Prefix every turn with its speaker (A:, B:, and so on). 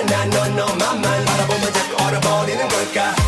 A: 나나너너만만 바라보면 자꾸 얼어버리는 걸까?